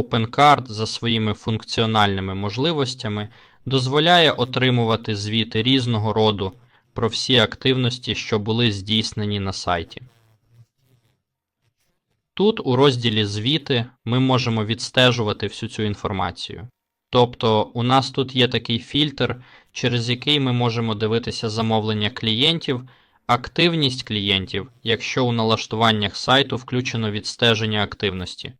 OpenCard за своїми функціональними можливостями дозволяє отримувати звіти різного роду про всі активності, що були здійснені на сайті. Тут у розділі Звіти ми можемо відстежувати всю цю інформацію. Тобто у нас тут є такий фільтр, через який ми можемо дивитися замовлення клієнтів, активність клієнтів, якщо у налаштуваннях сайту включено відстеження активності.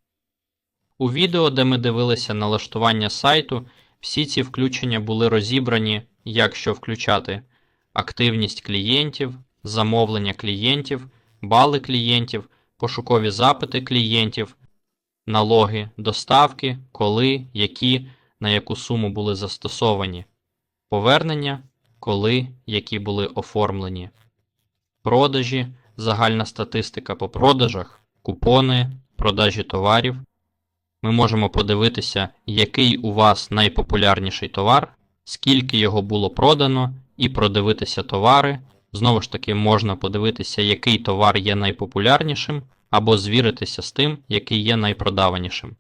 У відео, де ми дивилися налаштування сайту, всі ці включення були розібрані, як що включати активність клієнтів, замовлення клієнтів, бали клієнтів, пошукові запити клієнтів, налоги, доставки, коли, які, на яку суму були застосовані, повернення, коли, які були оформлені, продажі, загальна статистика по продажах, купони, продажі товарів. Ми можемо подивитися, який у вас найпопулярніший товар, скільки його було продано, і продивитися товари. Знову ж таки, можна подивитися, який товар є найпопулярнішим, або звіритися з тим, який є найпродаванішим.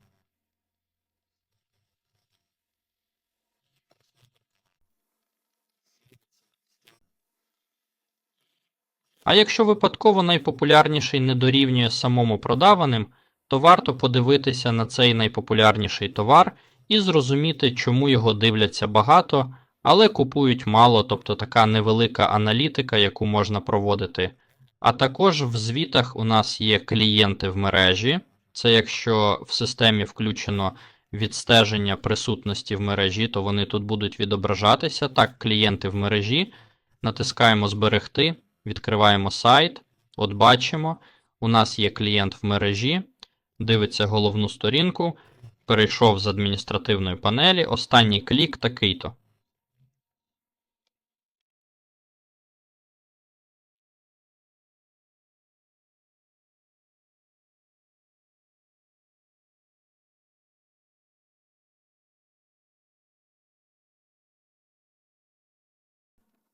А якщо випадково найпопулярніший не дорівнює самому продаваним, то варто подивитися на цей найпопулярніший товар і зрозуміти, чому його дивляться багато, але купують мало, тобто така невелика аналітика, яку можна проводити. А також в звітах у нас є клієнти в мережі. Це якщо в системі включено відстеження присутності в мережі, то вони тут будуть відображатися. Так, клієнти в мережі. Натискаємо Зберегти, відкриваємо сайт. От бачимо, у нас є клієнт в мережі, дивиться головну сторінку, перейшов з адміністративної панелі, останній клік такий-то.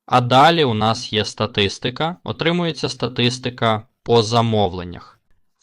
А далі у нас є статистика. Отримується статистика по замовленнях.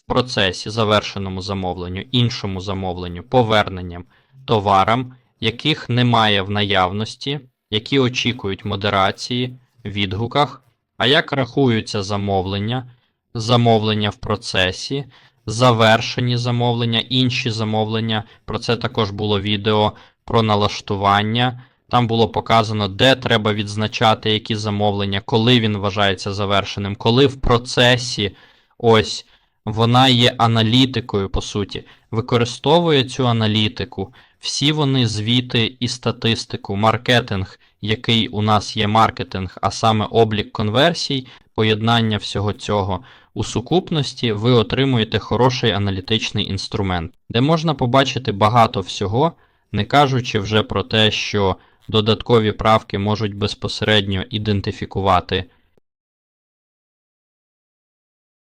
Процесі, завершеному замовленню, іншому замовленню, поверненням, товарам, яких немає в наявності, які очікують модерації, відгуках, а як рахуються замовлення, замовлення в процесі, завершені замовлення, інші замовлення. Про це також було відео про налаштування. Там було показано, де треба відзначати які замовлення, коли він вважається завершеним, коли в процесі ось вона є аналітикою, по суті, використовує цю аналітику, всі вони звіти і статистику, маркетинг, який у нас є маркетинг, а саме облік конверсій, поєднання всього цього. У сукупності, ви отримуєте хороший аналітичний інструмент, де можна побачити багато всього, не кажучи вже про те, що додаткові правки можуть безпосередньо ідентифікувати